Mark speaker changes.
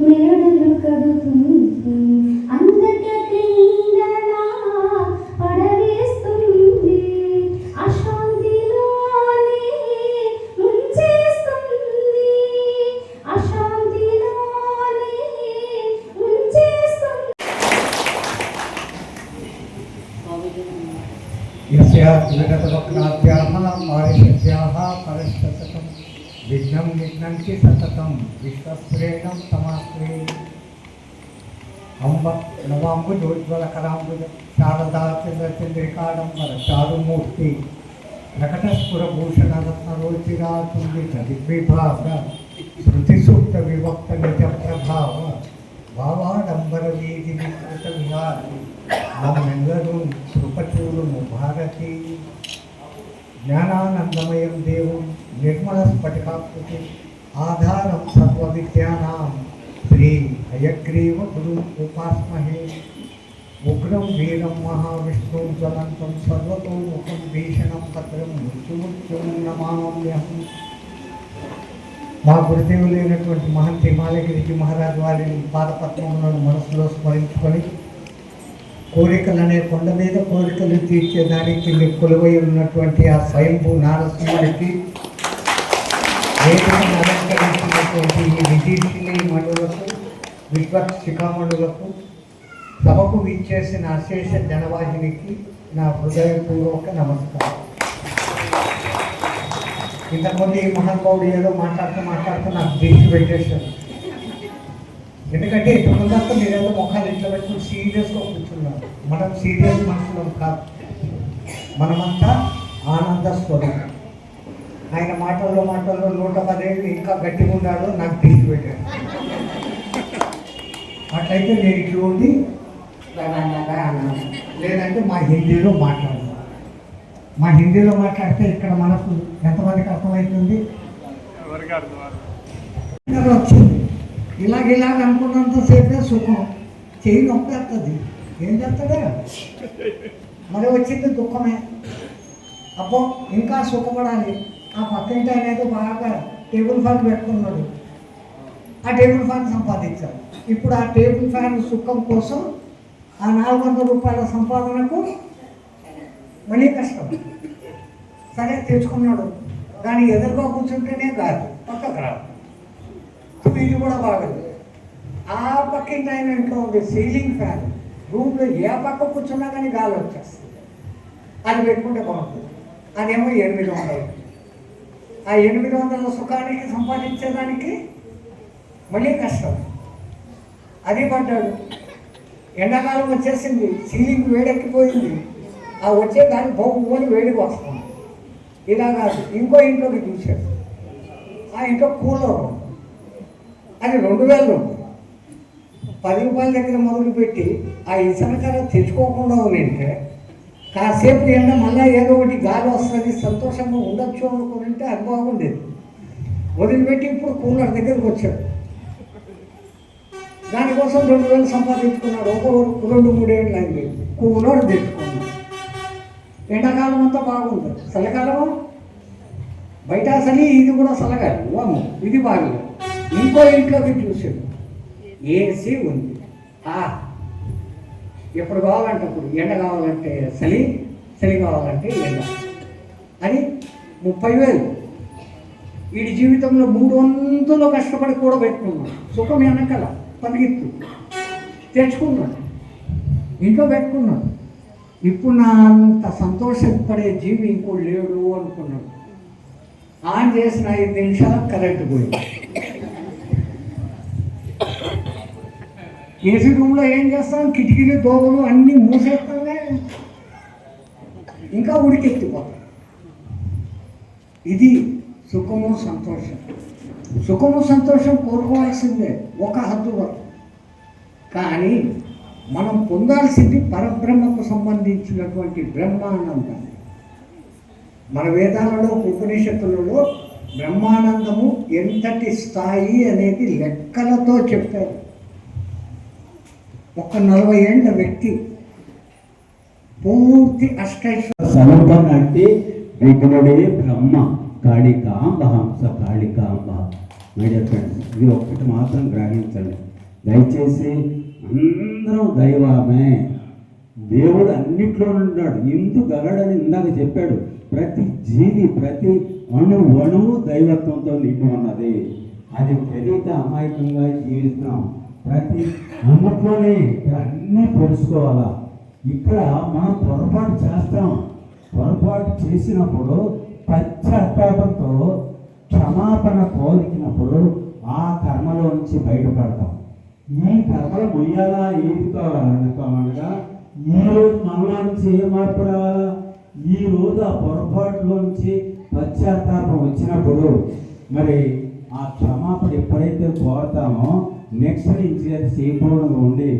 Speaker 1: మేడలు కడుతుంది అందరికీ నీడలా పడవేస్తుంది. అశాంతిలోనే ముంచేస్తుంది అశాంతిలోనే ముంచేస్తుంది
Speaker 2: విఘ్నం విఘ్నంకి సతతం విశ్వశ్రేణం తమాశ్రీ అంబ నవాంబు జ్యోజ్వల కరాంబుజ శారదా చంద్ర చంద్రికాడంబర చారుమూర్తి. ప్రకటస్ఫురభూషణ రత్నరోచిరా తుండిత దిగ్విభాగ శృతిసూక్త వివక్త నిజ ప్రభావ భావాడంబర వీధి వికృత విహారి. మమ్మెల్లరూ కృపచూరు భారతి. జ్ఞానానందమయం దేవం నిర్మల స్ఫటికాకృతి ఆధారం సర్వ విద్యానాం శ్రీ హయగ్రీవ గురు ఉపాస్మహే ఉగ్రం వీరం మహావిష్ణుం జ్వలంతం సర్వతోముఖం భీషణం పత్రం మృత్యుమృత్యుం నమామ్యహం మా గురుదేవులైనటువంటి మహంతి హిమాలయగిరికి మహారాజు వారిని పాదపత్రములను మనసులో స్మరించుకొని కోరికలు అనే కొండ మీద కోరికలు తీర్చేదానికి మీరు కొలువై ఉన్నటువంటి ఆ స్వయంభూ నారసింహుడికి వేదికను అలంకరించినటువంటి ఈ విజీషిని మణులకు విద్వత్ శిఖామణులకు సభకు విచ్చేసిన అశేష జనవాహినికి నా హృదయపూర్వక నమస్కారం. ఇంతకుముందు ఈ మహానుభావుడు ఏదో మాట్లాడుతూ మాట్లాడుతూ నాకు దీక్ష పెట్టేశారు ఎందుకంటే ముందంతా మీరేదో ముఖాలు ఇట్లా పెట్టుకుని సీరియస్గా కూర్చున్నారు. మనం సీరియస్ మనుషులం కాదు. మనమంతా ఆనంద స్వరూపం ఆయన మాటల్లో మాటల్లో నూట పదేళ్ళు ఇంకా గట్టిగా ఉన్నాడు నాకు దీక్ష పెట్టాడు. అట్లయితే నేను ఇట్లా. లేదంటే మా హిందీలో మాట్లాడాలి మా హిందీలో మాట్లాడితే ఇక్కడ మనకు ఎంతమందికి అర్థమవుతుంది? వచ్చింది. ఇలాగ ఇలాగ అనుకున్నంతసేపే సుఖం. చేయి నొప్పి వస్తుంది ఏం చేస్తాడే? మరి వచ్చింది దుఃఖమే. అబ్బో ఇంకా సుఖపడాలి. ఆ పక్కింటి అనేది బాగా టేబుల్ ఫ్యాన్ పెట్టుకున్నాడు. ఆ టేబుల్ ఫ్యాన్ సంపాదించాడు. ఇప్పుడు ఆ టేబుల్ ఫ్యాన్ సుఖం కోసం ఆ నాలుగు వందల రూపాయల సంపాదనకు మళ్ళీ కష్టం. సరే తెచ్చుకున్నాడు. కానీ ఎదురుగా కూర్చుంటేనే కాదు. పక్కకు రాదు. ఇది కూడా బాగలేదు. ఆ పక్కింటి ఆయన ఇంట్లో ఉంది సీలింగ్ ఫ్యాన్ రూమ్లో ఏ పక్క కూర్చున్నా కానీ గాలి వచ్చేస్తుంది. అది పెట్టుకుంటే బాగుంటుంది. అదేమో ఎనిమిది వందలు. ఆ ఎనిమిది వందల సుఖానికి సంపాదించేదానికి మళ్ళీ కష్టం. అది పడ్డాడు. ఎండాకాలం వచ్చేసింది. సీలింగ్ వేడెక్కిపోయింది. ఆ వచ్చే దాన్ని బొమ్మని వేడికి వస్తుంది. ఇలా కాదు ఇంకో ఇంట్లోకి చూశాడు. ఆ ఇంట్లో కూలర్ అని రెండు వేలు ఉంది. పది రూపాయల దగ్గర మొదలుపెట్టి ఆ ఇసనకర తెచ్చుకోకుండా ఉంటే కాసేపు ఎండ మళ్ళీ ఏదో ఒకటి గాలి వస్తుంది సంతోషంగా ఉండొచ్చు అనుకుంటే అది బాగుండేది. వదిలిపెట్టి ఇప్పుడు కూలర్ దగ్గరికి వచ్చాడు దానికోసం రెండు వేలు సంపాదించుకున్నాడు. ఒక రెండు మూడేళ్ళు అయింది. కూలర్ తెచ్చుకున్నాడు. ఎండాకాలం అంతా బాగుంది. చలికాలము బయట చలి ఇది కూడా చల్లగాలి. వాము ఇది బాగలేదు. ఇంకో ఇంట్లోకి చూసాడు ఏసీ ఉంది. ఆ. ఎప్పుడు కావాలంటే అప్పుడు ఎండ కావాలంటే చలి చలి కావాలంటే ఎండ. అని ముప్పై వేలు. వీడి జీవితంలో మూడు వందలు కష్టపడి కూడా పెట్టుకున్నాడు సుఖం వెనకాల పరిగెత్తు తెచ్చుకున్నాడు. ఇంట్లో పెట్టుకున్నాడు. ఇప్పుడు నా అంత సంతోషపడే జీవి ఇంకో లేడు అనుకున్నాడు. ఆన్ చేసిన ఐదు నిమిషాలు కరెంట్ పోయింది. ఏసీ రూమ్లో ఏం చేస్తాం? కిటికీలు దోమలు అన్నీ మూసేస్తామే. ఇంకా ఉడికెత్తిపోతాం ఇది సుఖము సంతోషం. సుఖము సంతోషం కోరుకోవాల్సిందే. ఒక హద్దు వరకు. కానీ మనం పొందాల్సింది పరబ్రహ్మకు సంబంధించినటువంటి బ్రహ్మానందం. మన వేదాలలో ఉపనిషత్తులలో బ్రహ్మానందము ఎంతటి స్థాయి అనేది లెక్కలతో చెప్పారు. ఒక నలభై ఏళ్ళ వ్యక్తి. పూర్తి అష్టైశ్వర
Speaker 3: స్వరూపం అంటే విఘ్నుడే బ్రహ్మ కాళికాంబ హంస కాళికాంబ. మై ఫ్రెండ్స్ ఇది ఒక్కటి మాత్రం గ్రహించండి. దయచేసి అందరం దైవమే. దేవుడు అన్నిట్లో ఉన్నాడు. ఇందు గగడని ఇందాక చెప్పాడు. ప్రతి జీవి ప్రతి అణు అణువు దైవత్వంతో నిండి ఉన్నది. అది తెలియక అమాయకంగా జీవిస్తున్నాం. ప్రతి అన్నిట్లోనే అన్నీ తెలుసుకోవాలా? ఇక్కడ మనం పొరపాటు చేస్తాం. పొరపాటు చేసినప్పుడు పశ్చాత్తాపంతో క్షమాపణ కోరికినప్పుడు ఆ కర్మలో నుంచి బయటపడతాం. ఈ కర్మలు మొయ్యాలా? ఏది కావాలనుకోవాలనగా ఈ రోజు మనలో నుంచి ఏ మార్పు రావాలా? ఈ రోజు ఆ పొరపాటులో నుంచి పశ్చాత్తాపం వచ్చినప్పుడు మరి ఆ క్షమాపణ ఎప్పుడైతే కోరతామో నెక్స్ట్ నుంచి అది చేయకుండా ఉండి